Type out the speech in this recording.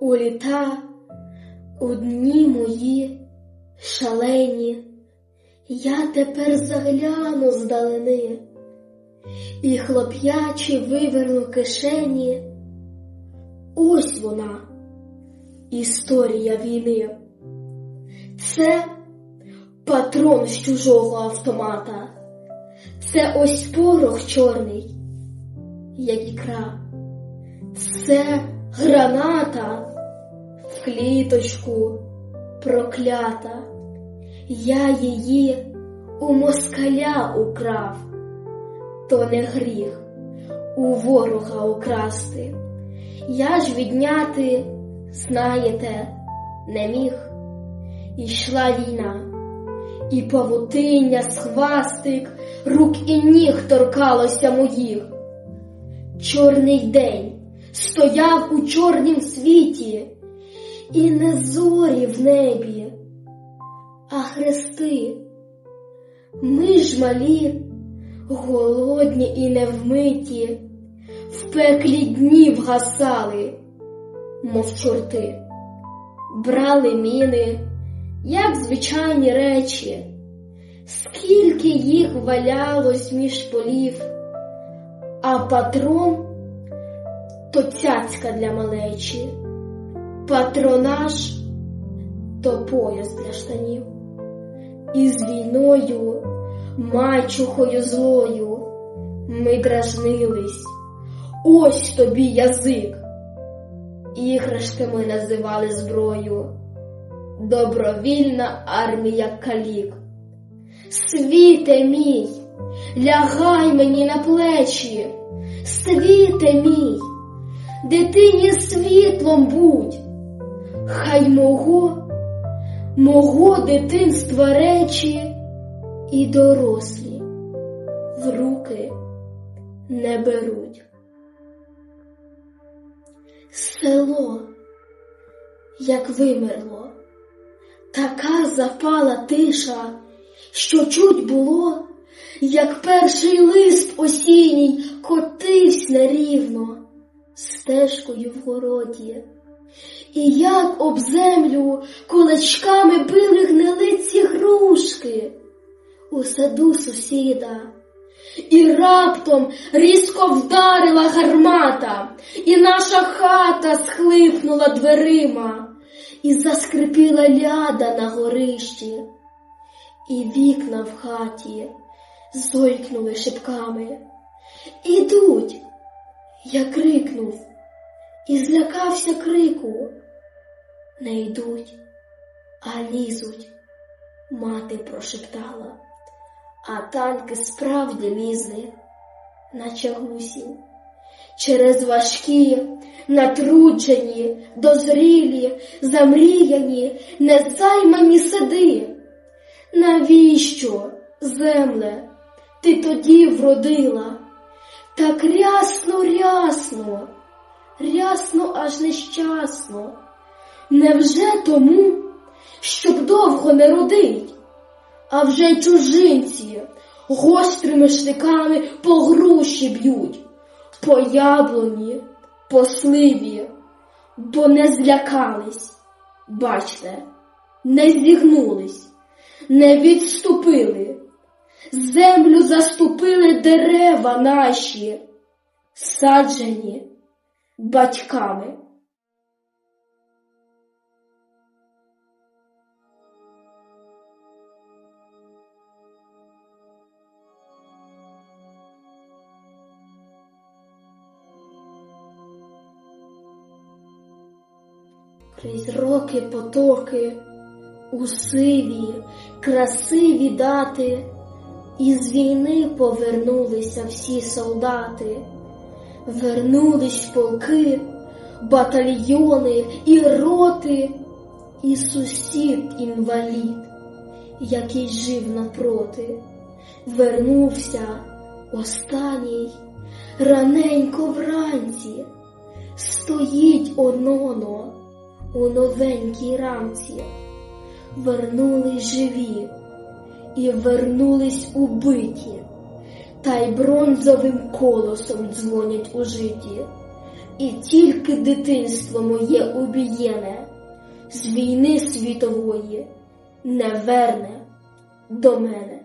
У літа, у дні мої шалені, я тепер загляну здалини, і хлоп'ячі виверну кишені. Ось вона, історія війни. Це патрон з чужого автомата. Це ось порох чорний, як ікра. Це граната в кліточку проклята. Я її у москаля украв, то не гріх у ворога украсти. Я ж відняти, знаєте, не міг. Ішла війна, і павутиння, схвастик, рук і ніг торкалося моїх. Чорний день стояв у чорнім світі, і не зорі в небі, а хрести. Ми ж малі, голодні і невмиті, в пеклі дні вгасали, мов чорти, брали міни, як звичайні речі, скільки їх валялось між полів, а патрон то цяцька для малечі, патронаж то пояс для штанів. І з війною, мачухою злою, ми дражнились. Ось тобі язик. Іграшки ми називали зброю. Добровільна армія калік. Світе мій, лягай мені на плечі, світе мій, дитині світлом будь, хай мого, мого дитинства речі і дорослі в руки не беруть. Село, як вимерло, така запала тиша, що чуть було, як перший лист осінній котився нерівно стежкою в городі, і як об землю кулачками били гнилиці грушки. У саду сусіда. І раптом різко вдарила гармата, і наша хата схлипнула дверима, і заскрипіла ляда на горищі, і вікна в хаті зойкнули шипками. Ідуть, я крикнув і злякався крику. Не йдуть, а лізуть, мати прошептала а танки справді лізли, наче гусінь, через важкі, натруджені, дозрілі, замріяні, незаймані сади. Навіщо, земле, ти тоді вродила? Так рясно, рясно, рясно аж нещасно. Невже тому, щоб довго не родить? а вже чужинці гострими штиками по груші б'ють, по яблуні, по сливі, бо не злякались, бачте, не зігнулись, не відступили, землю заступили дерева наші, саджені батьками. Крізь роки потоки, у сиві, красиві дати, із війни повернулися всі солдати, вернулись полки, батальйони і роти, і сусід інвалід, який жив напроти, вернувся останній раненько вранці, стоїть ононо у новенькій рамці, вернулись живі і вернулись убиті, та й бронзовим колосом дзвонять у житті. і тільки дитинство моє убієне з війни світової не верне до мене.